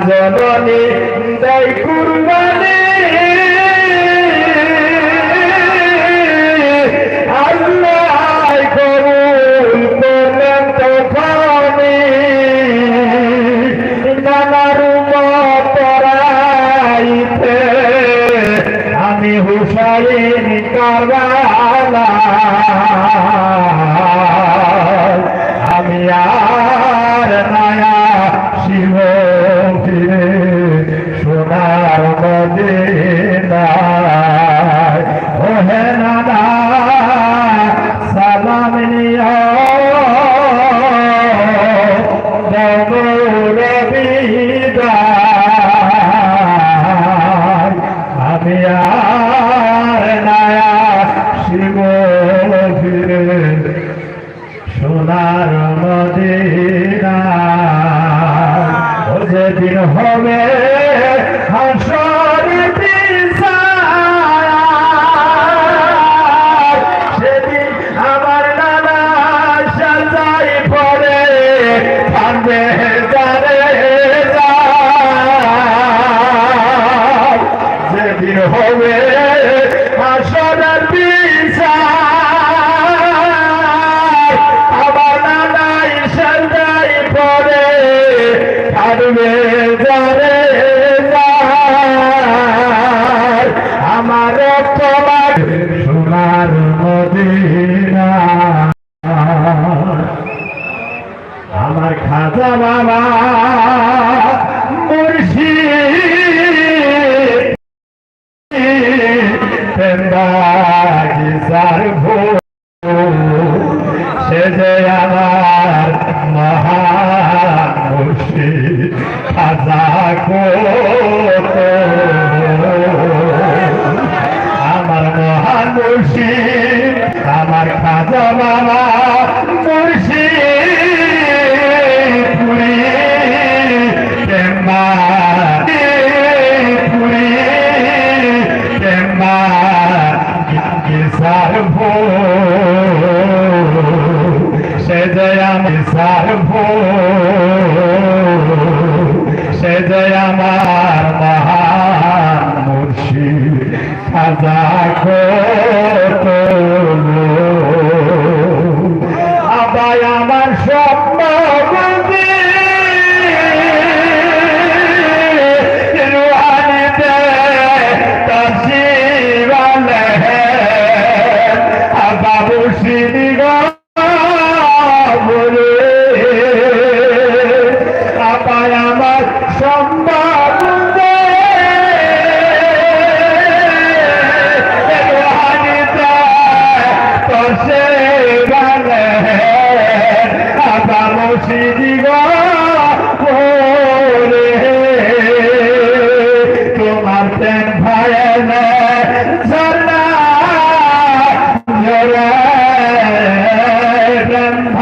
জননী তাই গুরু ফিরে সোনার মদিনা যেদিন হবে সে যে আমার মহানুষি খাজা আমার মহানুষি আমার খাজা বাবা মুর্শিদ। சாரம் போ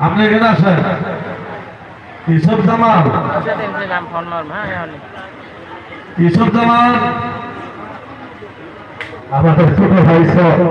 আপনি এখানে আসেন ইসব জামাল ইসব জামাল আমাদের ছোট ভাই